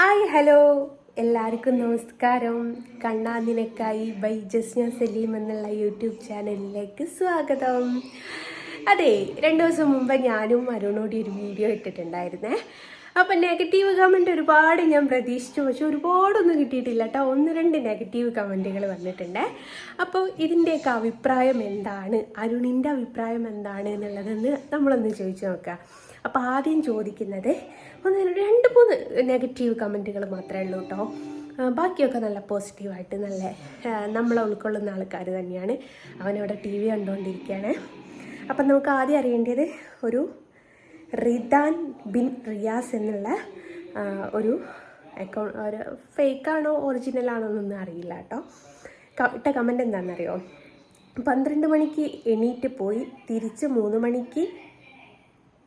Hi hello. എല്ലാവർക്കും നമസ്കാരം. കണ്ണാ നിനക്കായി ബൈ ജസ്ന സലീം എന്നുള്ള യൂട്യൂബ് ചാനലിലേക്ക് സ്വാഗതം. അതെ രണ്ട് ദിവസം മുമ്പ് ഞാനും അരുണോടി ഒരു വീഡിയോ ഇട്ടിട്ടുണ്ടായിരുന്നേ. അപ്പം നെഗറ്റീവ് കമന്റ് ഒരുപാട് ഞാൻ പ്രതീക്ഷിച്ചു. പക്ഷെ ഒരുപാടൊന്നും കിട്ടിയിട്ടില്ല കേട്ടോ. ഒന്ന് രണ്ട് നെഗറ്റീവ് കമന്റുകൾ വന്നിട്ടുണ്ട്. അപ്പോൾ ഇതിന്റെയൊക്കെ അഭിപ്രായം എന്താണ്? അരുണിന്റെ അഭിപ്രായം എന്താണ് എന്നുള്ളതെന്ന് നമ്മളൊന്ന് ചോദിച്ചു നോക്കുക അപ്പോൾ ആദ്യം ചോദിക്കുന്നത് ഒന്ന് രണ്ട് മൂന്ന് നെഗറ്റീവ് കമന്റുകൾ മാത്രമേ ഉള്ളൂ കേട്ടോ. ബാക്കിയൊക്കെ നല്ല പോസിറ്റീവായിട്ട് നല്ല നമ്മളെ ഉൾക്കൊള്ളുന്ന ആൾക്കാർ തന്നെയാണ്. അവനവിടെ ടി വി കണ്ടുകൊണ്ടിരിക്കുകയാണ് അപ്പം നമുക്ക് ആദ്യം അറിയേണ്ടത് ഒരു റിദാൻ ബിൻ റിയാസ് എന്നുള്ള ഒരു അക്കൗണ്ട് ഒരു ഫേക്കാണോ ഒറിജിനലാണോ എന്നൊന്നും അറിയില്ല കേട്ടോ. ഇട്ട കമന്റ് എന്താണെന്നറിയോ? പന്ത്രണ്ട് മണിക്ക് എണീറ്റ് പോയി തിരിച്ച് മൂന്ന് മണിക്ക്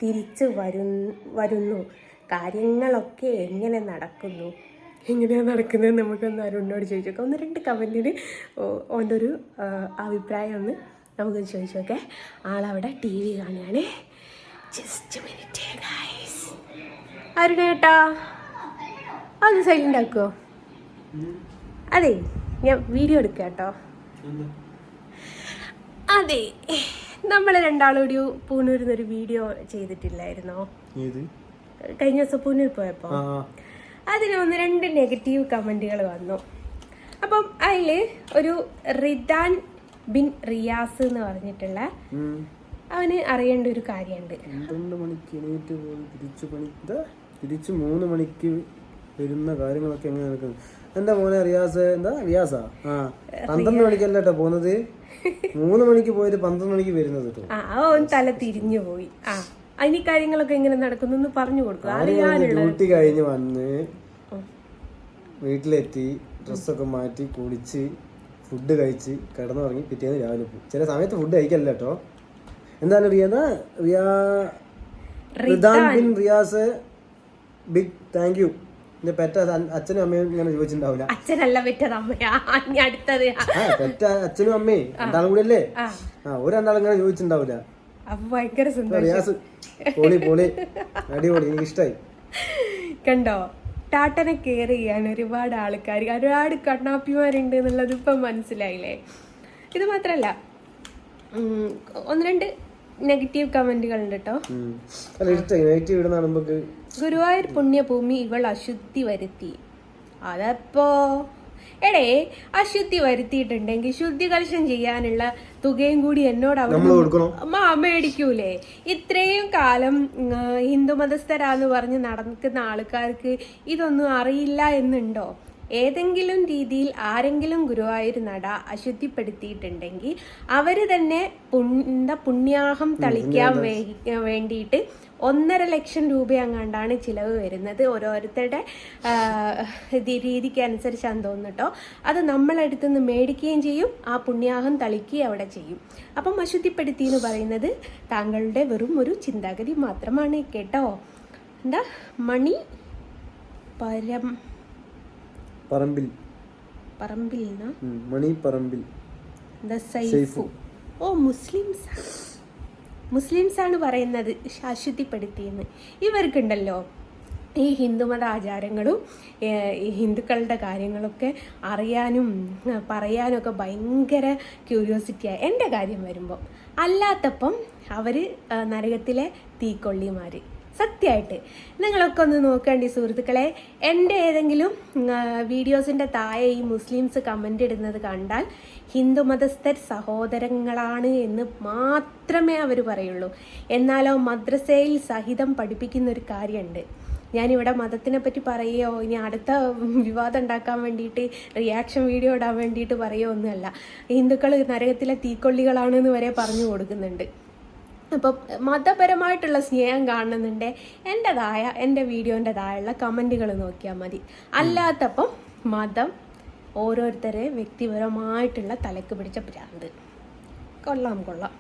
തിരിച്ച് വരു വരുന്നു. കാര്യങ്ങളൊക്കെ എങ്ങനെ നടക്കുന്നു? എങ്ങനെയാണ് നടക്കുന്നത്? നമുക്കൊന്ന് അരുണിനോട് ചോദിച്ചു നോക്കാം ഒന്ന് രണ്ട് കമന്റിന് ഓന്റെ ഒരു അഭിപ്രായം ഒന്ന് നമുക്ക് ചോദിച്ചു നോക്കേ ആളവിടെ ടി വി കാണുകയാണ്. അരുണേട്ടാ അത് സൈലന്റ് ആക്കുമോ അതെ ഞാൻ വീഡിയോ എടുക്കാം കേട്ടോ. അതെ നമ്മൾ രണ്ടാളും ഒരു പൂനൂരിൽ നിന്നൊരു വീഡിയോ ചെയ്തിട്ടില്ലായിരുന്നോ കഴിഞ്ഞ ദിവസം പൂനൂർ പോയപ്പോ. അതിന് ഒന്ന് രണ്ട് നെഗറ്റീവ് കമന്റുകൾ വന്നു. അപ്പം അതിൽ ഒരു റിദാൻ ബിൻ റിയാസ് എന്ന് പറഞ്ഞിട്ടുള്ള. അവന് അറിയേണ്ട ഒരു കാര്യമുണ്ട്. പന്ത്രണ്ട് മണിക്ക് എണീറ്റ് പോയി തിരിച്ചു പണി തിരിച്ച് മൂന്ന് മണിക്ക് വരുന്ന കാര്യങ്ങളൊക്കെ എങ്ങനെ നടക്കുന്നു? എന്താ മോനെ റിയാസ്? എന്താ? റിയാസാ? ആ പന്ത്രണ്ട് മണിക്കല്ല കേട്ടോ പോകുന്നത് മൂന്ന് മണിക്ക് പോയിട്ട് പന്ത്രണ്ട് മണിക്ക് വരുന്നത് കേട്ടോ ആ അവൻ തല തിരിഞ്ഞു പോയി. ആ അതിന് കാര്യങ്ങളൊക്കെ എങ്ങനെ നടക്കുന്നു എന്ന് പറഞ്ഞു കൊടുക്കും. ഡ്യൂട്ടി കഴിഞ്ഞ് വന്ന് വീട്ടിലെത്തി ഡ്രസ്സൊക്കെ മാറ്റി കുളിച്ച് ഫുഡ് കഴിച്ച് കിടന്നുറങ്ങി പിറ്റേന്ന് രാവിലെ പോകും ചില സമയത്ത് ഫുഡ് കഴിക്കല്ല കേട്ടോ എന്താണ് റിയ എന്താ Riya Ridan bin Riyas. Big thank you എന്റെ പെറ്റ അച്ഛനും അമ്മയും ഇങ്ങനെ ചോദിച്ചിട്ടുണ്ടാവില്ല. അച്ഛനല്ല പറ്റത് അടുത്തത്. പെറ്റ അച്ഛനും അമ്മയും രണ്ടാളും കൂടി അല്ലേ ആ ഒരു രണ്ടാളും ഇങ്ങനെ ചോദിച്ചിട്ടുണ്ടാവില്ല. ഭയങ്കര റിയാസ് പൊളി പൊളി. അടിപൊളി എനിക്ക് ഇഷ്ടായി കണ്ടോ? ടാട്ടനെ കെയർ ചെയ്യാൻ ഒരുപാട് ആൾക്കാർ ഒരുപാട് കണ്ണാപ്പിമാരുണ്ട് എന്നുള്ളത് ഇപ്പം മനസ്സിലായില്ലേ? ഇത് മാത്രമല്ല ഒന്ന് രണ്ട് നെഗറ്റീവ് കമന്റുകൾ ഉണ്ട് കേട്ടോ ഗുരുവായൂർ പുണ്യഭൂമി ഇവൾ അശുദ്ധി വരുത്തി. അതപ്പോ എടേ അശുദ്ധി വരുത്തിയിട്ടുണ്ടെങ്കിൽ ശുദ്ധി കലശം ചെയ്യാനുള്ള തുകയും കൂടി എന്നോട് മാ മേടിക്കൂലേ. ഇത്രയും കാലം ഹിന്ദു മതസ്ഥരാന്ന് പറഞ്ഞ് നടക്കുന്ന ആൾക്കാർക്ക് ഇതൊന്നും അറിയില്ല എന്നുണ്ടോ? ഏതെങ്കിലും രീതിയിൽ ആരെങ്കിലും ഗുരുവായൂർ നട അശുദ്ധിപ്പെടുത്തിയിട്ടുണ്ടെങ്കിൽ അവർ തന്നെ എന്താ പുണ്യാഹം തളിക്കാൻ വേണ്ടിയിട്ട് ഒന്നര ലക്ഷം രൂപ അങ്ങാണ്ടാണ് ചിലവ് വരുന്നത്. ഓരോരുത്തരുടെ രീതിക്ക് അനുസരിച്ചാണ് തോന്നുന്നു കേട്ടോ അത് നമ്മളടുത്തു നിന്ന് മേടിക്കുകയും ചെയ്യും ആ പുണ്യാഹം തളിക്കുകയും അവിടെ ചെയ്യും. അപ്പം അശുദ്ധിപ്പെടുത്തി എന്ന് പറയുന്നത് താങ്കളുടെ വെറും ഒരു ചിന്താഗതി മാത്രമാണ് കേട്ടോ. എന്താ? മണി പരം പറമ്പിൽ. പറമ്പിൽ. മണി പറമ്പിൽ ദ സൈഫു. ഓ മുസ്ലിംസ്. മുസ്ലിംസ് ആണ് പറയുന്നത് ശാശ്വതിപ്പെടുത്തിയെന്ന്. ഇവർക്കുണ്ടല്ലോ ഈ ഹിന്ദുമത ആചാരങ്ങളും ഈ ഹിന്ദുക്കളുടെ കാര്യങ്ങളൊക്കെ അറിയാനും പറയാനൊക്കെ പറയാനും ഒക്കെ ഭയങ്കര ക്യൂരിയോസിറ്റിയാണ് എന്റെ കാര്യം വരുമ്പം. അല്ലാത്തപ്പം അവർ നരകത്തിലെ തീക്കൊള്ളിമാർ സത്യമായിട്ട്. നിങ്ങളൊക്കെ ഒന്ന് നോക്കേണ്ടി സുഹൃത്തുക്കളെ എന്റെ ഏതെങ്കിലും വീഡിയോസിന്റെ താഴെ ഈ മുസ്ലിംസ് കമന്റ് ഇടുന്നത് കണ്ടാൽ ഹിന്ദു മതസ്ഥർ സഹോദരങ്ങളാണ് എന്ന് മാത്രമേ അവർ പറയുള്ളൂ. എന്നാലോ മദ്രസയിൽ സഹിതം പഠിപ്പിക്കുന്ന ഒരു കാര്യമുണ്ട്. ഞാനിവിടെ മതത്തിനെ പറ്റി പറയുകയോ ഇനി അടുത്ത വിവാദം ഉണ്ടാക്കാൻ വേണ്ടിയിട്ട് റിയാക്ഷൻ വീഡിയോ ഇടാൻ വേണ്ടിയിട്ട് പറയുകയോ ഒന്നുമല്ല ഹിന്ദുക്കൾ നരകത്തിലെ തീക്കൊള്ളികളാണെന്ന് വരെ പറഞ്ഞു കൊടുക്കുന്നുണ്ട്. അപ്പം മതപരമായിട്ടുള്ള സ്നേഹം കാണുന്നുണ്ട്. എന്റെതായ എന്റെ വീഡിയോന്റെതായുള്ള കമന്റുകൾ നോക്കിയാൽ മതി. അല്ലാത്തപ്പം മതം ഓരോരുത്തരെ വ്യക്തിപരമായിട്ടുള്ള തലക്ക് പിടിച്ച ഭ്രാന്ത്. കൊള്ളാം കൊള്ളാം.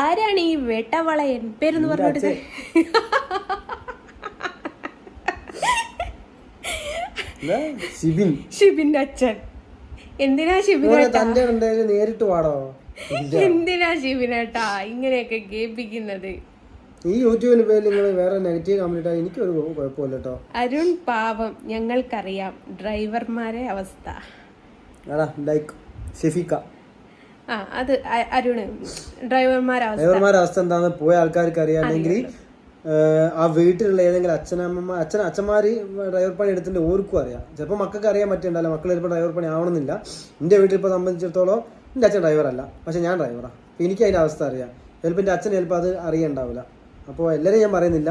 ആരാണ് ഈ വെട്ടവളയൻ? പേരെന്ന് പറഞ്ഞെടുത്ത് എന്താ? ഷിബിൻ ഷിബിന്റെ അച്ഛൻ. എന്തിനാ ഷിബിൻ നേരിട്ട് പാടോ. എന്തിനാ ശിവനേട്ടാ ഇങ്ങനെയൊക്കെ കേൾപ്പിക്കുന്നത്? ഈ യൂട്യൂബിന് പേരിൽ നിങ്ങൾ വേറെ നെഗറ്റീവ് കമന്റ് ഇട്ടാൽ എനിക്കൊരു കുഴപ്പമില്ല കേട്ടോ അരുൺ പാവം ഞങ്ങൾക്കറിയാം ഡ്രൈവർമാരെ അവസ്ഥ. ലൈക്ക് ഷെഫിക്ക ആ അത് അരുണ് ഡ്രൈവർമാരെ അവസ്ഥ. ഡ്രൈവർമാരുടെ അവസ്ഥ എന്താണെന്ന് പോയ ആൾക്കാർക്ക് അറിയാമെങ്കിൽ ആ വീട്ടിലുള്ള ഏതെങ്കിലും അച്ഛനമ്മ അച്ഛൻ അച്ഛന്മാർ ഡ്രൈവർ പണി എടുത്തിട്ട് ഓർക്കും അറിയാം. ചിലപ്പോൾ മക്കൾക്ക് അറിയാൻ പറ്റുന്നുണ്ടല്ലോ മക്കൾ ചിലപ്പോൾ ഡ്രൈവർ പണി ആവണമെന്നില്ല. എന്റെ വീട്ടിൽ ഇപ്പോൾ സംബന്ധിച്ചിടത്തോളം എന്റെ അച്ഛൻ ഡ്രൈവറല്ല പക്ഷേ ഞാൻ ഡ്രൈവറാണ് അപ്പോൾ എനിക്ക് അതിന്റെ അവസ്ഥ അറിയാം. ചിലപ്പോൾ എന്റെ അച്ഛൻ ചിലപ്പോൾ അത് അറിയണ്ടാവില്ല. അപ്പോൾ എല്ലാവരും ഞാൻ പറയുന്നില്ല.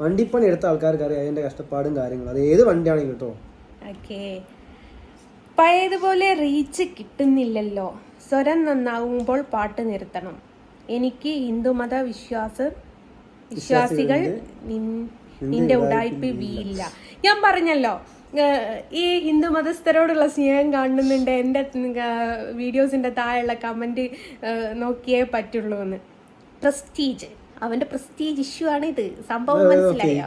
വണ്ടിപ്പണി എടുത്ത ആൾക്കാർക്ക് അറിയാം അതിന്റെ കഷ്ടപ്പാടും കാര്യങ്ങളും. അത് ഏത് വണ്ടിയാണെങ്കിലും കേട്ടോ. ഓക്കേ. പഴയതുപോലെ റീച്ച് കിട്ടുന്നില്ലല്ലോ. സ്വരം നന്നാവുമ്പോൾ പാട്ട് നിർത്തണം. എനിക്ക് ഹിന്ദുമത വിശ്വാസ വിശ്വാസികൾ നിന്റെ ഉടായ്പ വീയില്ല ഞാൻ പറഞ്ഞല്ലോ. ഈ ഹിന്ദു മതസ്ഥരോടുള്ള സ്നേഹം കാണുന്നുണ്ട്. എന്റെ വീഡിയോസിന്റെ താഴെയുള്ള കമന്റ് നോക്കിയേ പറ്റുള്ളൂ എന്ന്. പ്രസ്റ്റീജ്. അവന്റെ പ്രസ്റ്റീജ് ഇഷ്യൂ ആണ് ഇത്. സംഭവം മനസ്സിലായോ?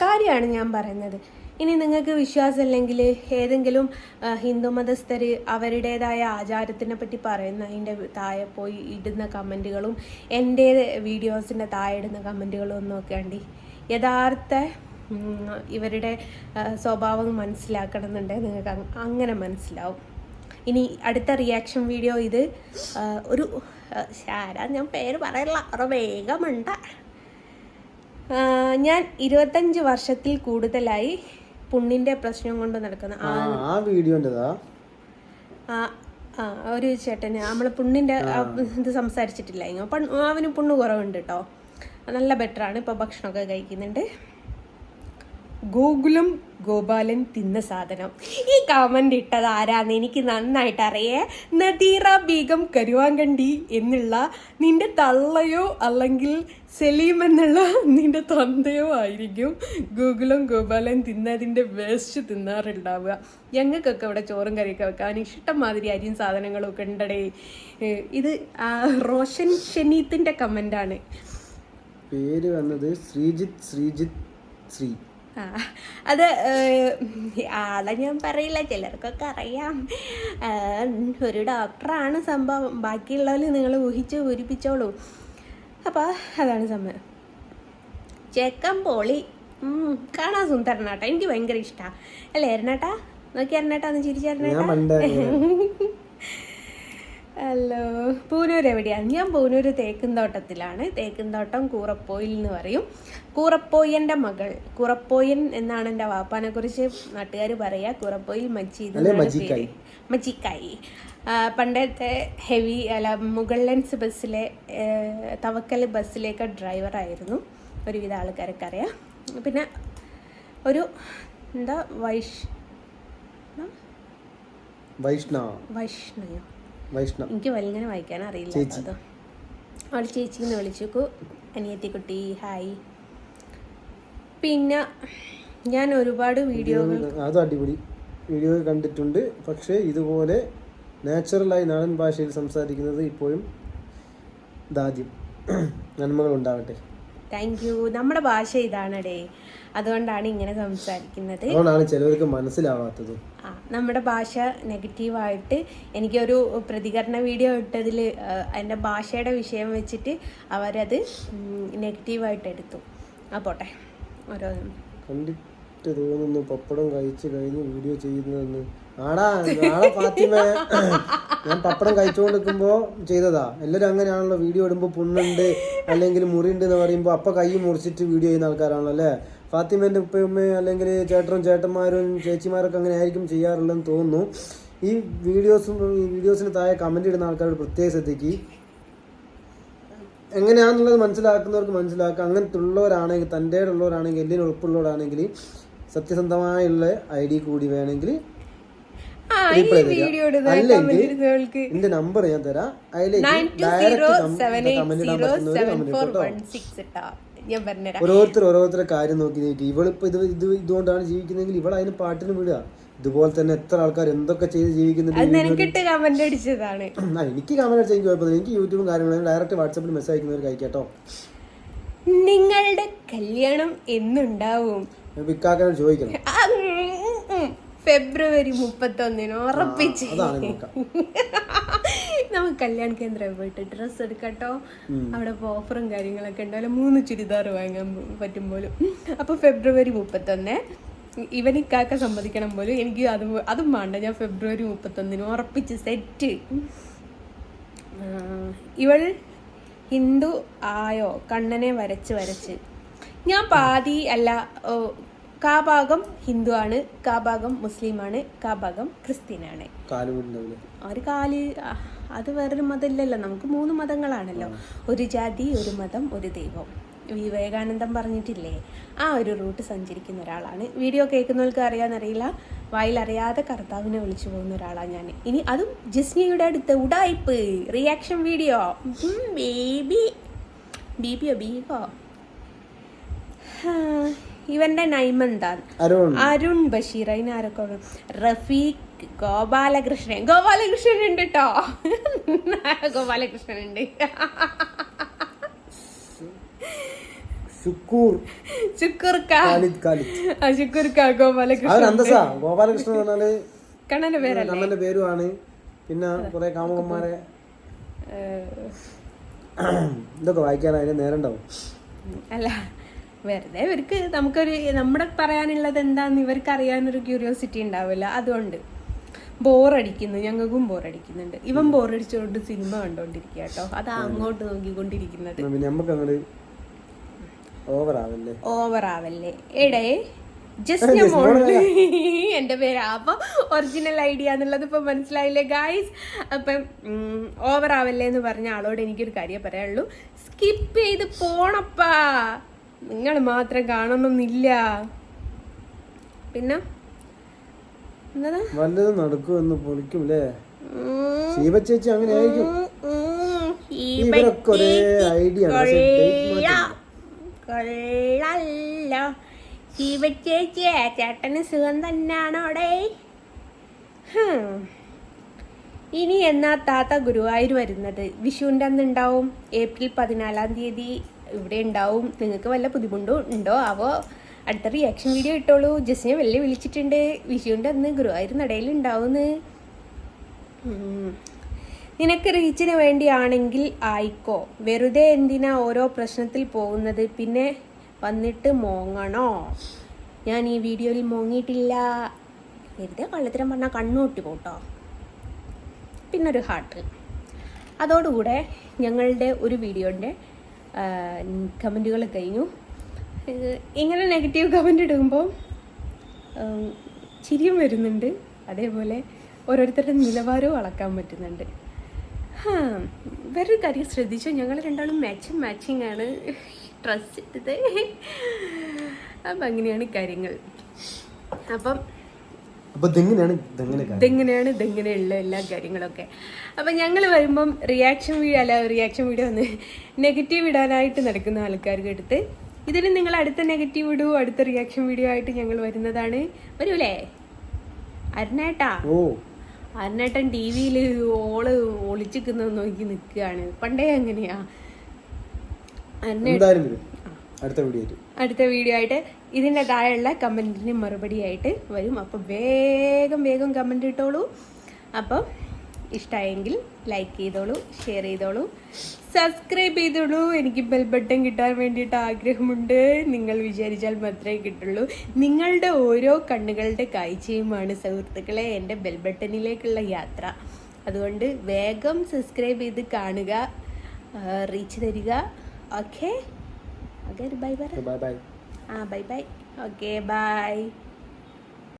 കാര്യമാണ് ഞാൻ പറയുന്നത്. ഇനി നിങ്ങൾക്ക് വിശ്വാസമില്ലെങ്കിൽ ഏതെങ്കിലും ഹിന്ദു മതസ്ഥർ അവരുടേതായ ആചാരത്തിനെ പറ്റി പറയുന്ന അതിന്റെ താഴെ പോയി ഇടുന്ന കമന്റുകളും എന്റെ വീഡിയോസിന്റെ താഴെ ഇടുന്ന കമന്റുകളും ഒന്നും നോക്കേണ്ടി യഥാർത്ഥ ഇവരുടെ സ്വഭാവം മനസ്സിലാക്കണമെന്നുണ്ടെങ്കിൽ നിങ്ങൾക്ക് അങ്ങനെ മനസ്സിലാവും. ഇനി അടുത്ത റിയാക്ഷൻ വീഡിയോ ഇത് ഒരു ശാര ഞാൻ പേര് പറയല്ല ഒരു വേഗമുണ്ട. ഞാൻ ഇരുപത്തഞ്ച് വർഷത്തിൽ കൂടുതലായി പുണ്ണിന്റെ പ്രശ്നം കൊണ്ട് നടക്കുന്ന ആ ആ ഒരു ചേട്ടന് നമ്മൾ പുണ്ണിന്റെ ഇത് സംസാരിച്ചിട്ടില്ല അവന് പുണ്ണ് കുറവുണ്ട് കേട്ടോ നല്ല ബെറ്ററാണ് ഇപ്പോൾ ഭക്ഷണമൊക്കെ കഴിക്കുന്നുണ്ട്. ഗോകുലം ഗോപാലൻ തിന്ന സാധനം. ഈ കമന്റ് ഇട്ടത് ആരാന്ന് എനിക്ക് നന്നായിട്ട് അറിയേ. നദീറ ബീഗം കരുവാങ്കണ്ടി എന്നുള്ള നിന്റെ തള്ളയോ അല്ലെങ്കിൽ സലീം എന്നുള്ള നിന്റെ തന്തയോ ആയിരിക്കും ഗോകുലം ഗോപാലൻ തിന്നതിന്റെ വേസ്റ്റ് തിന്നാറുണ്ടാവുക. ഞങ്ങൾക്കൊക്കെ ഇവിടെ ചോറും കറിയൊക്കെ വെക്കാൻ ഇഷ്ടം മാതിരി അരിയും സാധനങ്ങളും ഒക്കെ ഉണ്ടടേ. ഇത് റോഷൻ ഷെനീത്തിന്റെ കമന്റാണ് പേര് വന്നത് ശ്രീജിത്ത് ശ്രീജിത്ത് ശ്രീ. അത് ആളെ ഞാൻ പറയില്ല. ചിലർക്കൊക്കെ അറിയാം. ഒരു ഡോക്ടറാണ് സംഭവം. ബാക്കിയുള്ളവർ നിങ്ങൾ ഊഹിച്ച് പൂരിപ്പിച്ചോളൂ. അപ്പോൾ അതാണ് സംഭവം. ചെക്കൻ പോളി. കാണാൻ സുന്ദരനാട്ടാ. എനിക്ക് ഭയങ്കര ഇഷ്ടമാണ് അല്ലേ എരണേട്ടാ നോക്കി എരണേട്ടാ ഒന്ന് ചിരിച്ചേരണേട്ടാ ഹലോ പൂനൂർ എവിടെയാണ്? ഞാൻ പൂനൂർ തേക്കുംതോട്ടത്തിലാണ്. തേക്കുംതോട്ടം കൂറപ്പോയിൽ എന്ന് പറയും. കൂറപ്പോയന്റെ മകൾ കൂറപ്പോയൻ എന്നാണ് എന്റെ വാപ്പാനെ കുറിച്ച് നാട്ടുകാർ പറയുക കൂറപ്പോയിൽ മച്ചി മച്ചിക്കായി പേര്. പണ്ടത്തെ ഹെവി അല്ല മുഗൾലൻസ് ബസ്സിലെ തവക്കൽ ബസ്സിലേക്ക് ഡ്രൈവറായിരുന്നു ഒരുവിധ ആൾക്കാരൊക്കെ അറിയാം പിന്നെ ഒരു എന്താ വൈഷ് വൈഷ്ണവ. വൈഷ്ണയോ വൈഷ്ണവ്. എനിക്ക് വലുങ്ങനെ വായിക്കാൻ അറിയില്ല ചേച്ചി. കേട്ടോ അവൾ ചേച്ചിന്ന് വിളിച്ചു അനിയത്തിക്കുട്ടി ഹായ് പിന്നെ ഞാൻ ഒരുപാട് വീഡിയോകൾ അത് അടിപൊളി. വീഡിയോ കണ്ടിട്ടുണ്ട്. പക്ഷേ ഇതുപോലെ നാച്ചുറലായി നാടൻ ഭാഷയിൽ സംസാരിക്കുന്നത് ഇപ്പോഴും ദാദ്യം. നന്മകൾ ഉണ്ടാവട്ടെ താങ്ക് യു നമ്മുടെ ഭാഷ ഇതാണ് ഇതാണടേ. അതുകൊണ്ടാണ് ഇങ്ങനെ സംസാരിക്കുന്നത്. അതുകൊണ്ടാണ് ചിലവർക്ക് മനസ്സിലാവാത്തത്. ആ നമ്മുടെ ഭാഷ നെഗറ്റീവായിട്ട് എനിക്കൊരു പ്രതികരണ വീഡിയോ ഇട്ടതിൽ എന്റെ ഭാഷയുടെ വിഷയം വെച്ചിട്ട് അവരത് നെഗറ്റീവായിട്ട് എടുത്തു. ആ പോട്ടെ. ഓരോന്നും. കണ്ടിട്ട് തോന്നുന്നു പപ്പടം കഴിച്ചു കഴിഞ്ഞ് വീഡിയോ ചെയ്യുന്നതെന്ന്. ആടാ ആടാ ഫാത്തിമ. ഞാൻ പപ്പടം കഴിച്ചുകൊണ്ടിരിക്കുമ്പോ ചെയ്തതാ. എല്ലാരും അങ്ങനെയാണല്ലോ വീഡിയോ ഇടുമ്പോ പുണ്ണുണ്ട് അല്ലെങ്കിൽ മുറിയുണ്ട് എന്ന് പറയുമ്പോൾ അപ്പൊ കൈ മുറിച്ചിട്ട് വീഡിയോ ചെയ്യുന്ന ആൾക്കാരാണല്ലോ അല്ലേ? ഫാത്തിമേന്റെ ഉപ്പയമ്മയും അല്ലെങ്കിൽ ചേട്ടനും ചേട്ടന്മാരും ചേച്ചിമാരൊക്കെ അങ്ങനെ ആയിരിക്കും ചെയ്യാറുള്ളതെന്ന് തോന്നുന്നു. ഈ വീഡിയോസും ഈ വീഡിയോസിന് താഴെ കമന്റ് ഇടുന്ന ആൾക്കാരോട് പ്രത്യേക ശ്രദ്ധിക്ക്. എങ്ങനെയാണെന്നുള്ളത് മനസ്സിലാക്കുന്നവർക്ക് മനസ്സിലാക്കുക അങ്ങനത്തെ ഉള്ളവരാണെങ്കിൽ തന്റെ ഉള്ളവരാണെങ്കിൽ എല്ലിന് ഉറപ്പുള്ളവരാണെങ്കിൽ സത്യസന്ധമായുള്ള ഐ ഡി കൂടി വേണമെങ്കിൽ എന്റെ നമ്പർ ഞാൻ തരാം. ഓരോരുത്തർ ഓരോരുത്തരുടെ കാര്യം നോക്കി നീക്കി ഇവളിപ്പോ ഇത് ഇത് ഇതുകൊണ്ടാണ് ജീവിക്കുന്നതെങ്കിൽ ഇവൾ അതിന് പാട്ടിന് വിടുക. ഇതുപോലെ തന്നെ എത്ര ആൾക്കാർ എന്തൊക്കെ ചെയ്ത് ജീവിക്കുന്നുണ്ട് കമന്റ് അടിച്ചതാണ്. എനിക്ക് കമന്റ് അടിച്ചെങ്കിൽ എനിക്ക് കുഴപ്പമില്ല. എനിക്ക് യൂട്യൂബും കാര്യങ്ങളും ഡയറക്റ്റ് വാട്സാപ്പിൽ മെസ്സേജ് അയക്കുന്നവർക്ക് കേട്ടോ. നിങ്ങളുടെ കല്യാണം എന്നുണ്ടാവും. വിക്കാക്കാൻ ചോദിക്കണം. ഫെബ്രുവരി മുപ്പത്തൊന്നിന് ഉറപ്പിച്ച്. നമുക്ക് കല്യാൺ കേന്ദ്രം പോയിട്ട് ഡ്രസ്സ് എടുക്കട്ടോ. അവിടെ ഓഫറും കാര്യങ്ങളൊക്കെ ഉണ്ടാവില്ല മൂന്ന് ചുരിദാർ വാങ്ങാൻ പറ്റും പോലും. അപ്പോൾ ഫെബ്രുവരി മുപ്പത്തൊന്ന് ഇവനിക്കാക്ക സമ്മതിക്കണം പോലും. എനിക്ക് അത് അതും വേണ്ട. ഞാൻ ഫെബ്രുവരി മുപ്പത്തൊന്നിന് ഉറപ്പിച്ച് സെറ്റ് ഇവൾ ഹിന്ദു ആയോ? കണ്ണനെ വരച്ച് വരച്ച്. ഞാൻ പാതി അല്ല കാഭാഗം ഹിന്ദു ആണ് കാഭാഗം മുസ്ലിമാണ് കാഭാഗം ക്രിസ്ത്യൻ ക്രിസ്ത്യനാണ് ഒരു കാൽ അത് വേറൊരു മതമില്ലല്ലോ നമുക്ക് മൂന്ന് മതങ്ങളാണല്ലോ. ഒരു ജാതി ഒരു മതം ഒരു ദൈവം. വിവേകാനന്ദം പറഞ്ഞിട്ടില്ലേ ആ ഒരു റൂട്ട് സഞ്ചരിക്കുന്ന ഒരാളാണ്. വീഡിയോ കേൾക്കുന്നവർക്ക് അറിയാന്നറിയില്ല വായിലറിയാതെ കർത്താവിനെ വിളിച്ചു പോകുന്ന ഒരാളാണ് ഞാൻ. ഇനി അതും ജിസ്നിയുടെ അടുത്ത് ഉടായിപ്പ് റിയാക്ഷൻ വീഡിയോ ബേബി ബീബിയോ ബീബോ ഇവന്റെ നൈമന്താൻ അരുൺ. അരുൺ ബഷീർ അതിന് ആരൊക്കെ? റഫീഖ് ഗോപാലകൃഷ്ണൻ. ഗോപാലകൃഷ്ണൻ ഉണ്ട് കേട്ടോ ഗോപാലകൃഷ്ണൻ ഉണ്ട്. ശുക്കൂർ ഗോപാലകൃഷ്ണൻ കണ്ണന്റെ പേരുമാണ്. പിന്നെ കുറെ കാമുകന്മാരെ. ഇതൊക്കെ വായിക്കാൻ അതിന് നേരം ഉണ്ടാവും അല്ല വെറുതെ ഇവർക്ക് നമുക്കൊരു നമ്മുടെ പറയാനുള്ളത് എന്താന്ന് ഇവർക്ക് അറിയാനൊരു ക്യൂരിയോസിറ്റി ഉണ്ടാവില്ല. അതുകൊണ്ട് ബോറടിക്കുന്നു. ഞങ്ങൾക്കും ബോറടിക്കുന്നുണ്ട്. ഇവൻ ബോറടിച്ചുകൊണ്ട് സിനിമ കണ്ടോണ്ടിരിക്കുക കേട്ടോ. അതാ അങ്ങോട്ട് നോക്കിക്കൊണ്ടിരിക്കുന്നത്. ഓവർ ആവല്ലേ എടേ ജസ്റ്റ് മോൾ എന്റെ പേര്. അപ്പൊ ഒറിജിനൽ ഐഡിയ എന്നുള്ളത് ഇപ്പൊ മനസ്സിലായില്ലേ ഗായ്സ് അപ്പം ഓവർ ആവല്ലേ എന്ന് പറഞ്ഞ ആളോട് എനിക്കൊരു കാര്യം പറയാനുള്ളൂ. സ്കിപ്പ് ചെയ്ത് പോണപ്പാ. നിങ്ങൾ മാത്രം കാണണമെന്നില്ല. പിന്നെ? വല്ലതും നടക്കുമെന്ന് പൊളിക്കും അല്ലേ ശീവ ചേച്ചി അങ്ങനെ ആയിരിക്കും. ഇവരൊക്കെ ഒരേ ഐഡിയ കൊള്ളല്ലോ ചേട്ടന് സുഖം തന്നെയാണോടെ അവിടെ ഇനി എന്നാ താത്ത ഗുരുവായൂർ വരുന്നത്? വിഷുവിന്റെ അന്ന് ഉണ്ടാവും. ഏപ്രിൽ പതിനാലാം തീയതി. ഇവിടെ ഉണ്ടാവും. നിങ്ങൾക്ക് വല്ല ബുദ്ധിമുട്ടും ഉണ്ടോ? അവോ അടുത്ത റിയാക്ഷൻ വീഡിയോ ഇട്ടോളൂ. ജസ്റ്റിനെ വെല്ലു വിളിച്ചിട്ടുണ്ട്. വിഷുവിന്റെ അന്ന് ഗുരുവായൂർ നടയിൽ ഉണ്ടാവുമെന്ന്. നിനക്ക് റീച്ചിന് വേണ്ടിയാണെങ്കിൽ ആയിക്കോ. വെറുതെ എന്തിനാ ഓരോ പ്രശ്നത്തിൽ പോകുന്നത്? പിന്നെ വന്നിട്ട് മോങ്ങണോ? ഞാൻ ഈ വീഡിയോയിൽ മോങ്ങിയിട്ടില്ല. വെറുതെ കള്ളത്തരം പറഞ്ഞാൽ കണ്ണൂട്ടി പോട്ടോ പിന്നൊരു ഹാർട്ട് അതോടുകൂടെ ഞങ്ങളുടെ ഒരു വീഡിയോന്റെ കമന്റുകൾ കഴിഞ്ഞു. ഇങ്ങനെ നെഗറ്റീവ് കമന്റ് ഇടുമ്പോൾ ചിരിയും വരുന്നുണ്ട്. അതേപോലെ ഓരോരുത്തരുടെ നിലവാരവും അളക്കാൻ പറ്റുന്നുണ്ട്. വേറൊരു കാര്യം ശ്രദ്ധിച്ചു? ഞങ്ങൾ രണ്ടാളും മാച്ചിങ് മാച്ചിങ് ആണ് ഡ്രസ് ഇട്ടത്. അപ്പം അങ്ങനെയാണ് കാര്യങ്ങൾ. അപ്പൊ ഇതെങ്ങനെയാണ് ഇതെങ്ങനെയുള്ള എല്ലാ കാര്യങ്ങളൊക്കെ. അപ്പം ഞങ്ങൾ വരുമ്പം റിയാക്ഷൻ വീഡിയോ അല്ല റിയാക്ഷൻ വീഡിയോ ഒന്ന് നെഗറ്റീവ് ഇടാനായിട്ട് നടക്കുന്ന ആൾക്കാർക്ക് എടുത്ത് ഇതിന് നിങ്ങൾ അടുത്ത നെഗറ്റീവ് ഇടൂ അടുത്ത റിയാക്ഷൻ വീഡിയോ ആയിട്ട് ഞങ്ങൾ വരുന്നതാണ്. വരൂലേ? അരുണേട്ടാ. ഓ. അരുണേട്ടൻ ടി വിയിൽ ഓൾ ഒളിച്ചിക്കുന്നത് നോക്കി നിൽക്കുകയാണ്. പണ്ടേ അങ്ങനെയാ. അരുണേ അടുത്ത വീഡിയോ അടുത്ത വീഡിയോ ആയിട്ട് ഇതിന്റെ താഴെയുള്ള കമന്റിന് മറുപടി ആയിട്ട് വരും. അപ്പോൾ വേഗം വേഗം കമന്റ് ഇട്ടോളൂ. അപ്പം ഇഷ്ടമായെങ്കിൽ ലൈക്ക് ചെയ്തോളൂ ഷെയർ ചെയ്തോളൂ. സബ്സ്ക്രൈബ് ചെയ്തോളൂ. എനിക്ക് ബെൽ ബട്ടൺ കിട്ടാൻ വേണ്ടിയിട്ട് ആഗ്രഹമുണ്ട്. നിങ്ങൾ വിചാരിച്ചാൽ മാത്രമേ കിട്ടുള്ളൂ. നിങ്ങളുടെ ഓരോ കണ്ണുകളുടെ കാഴ്ചയുമാണ് സുഹൃത്തുക്കളെ എന്റെ ബെൽ ബട്ടണിലേക്കുള്ള യാത്ര. അതുകൊണ്ട് വേഗം സബ്സ്ക്രൈബ് ചെയ്ത് കാണുക റീച്ച് തരിക. Okay okay bye bye bye bye ആ ബൈ ബൈ ഓക്കെ ബൈ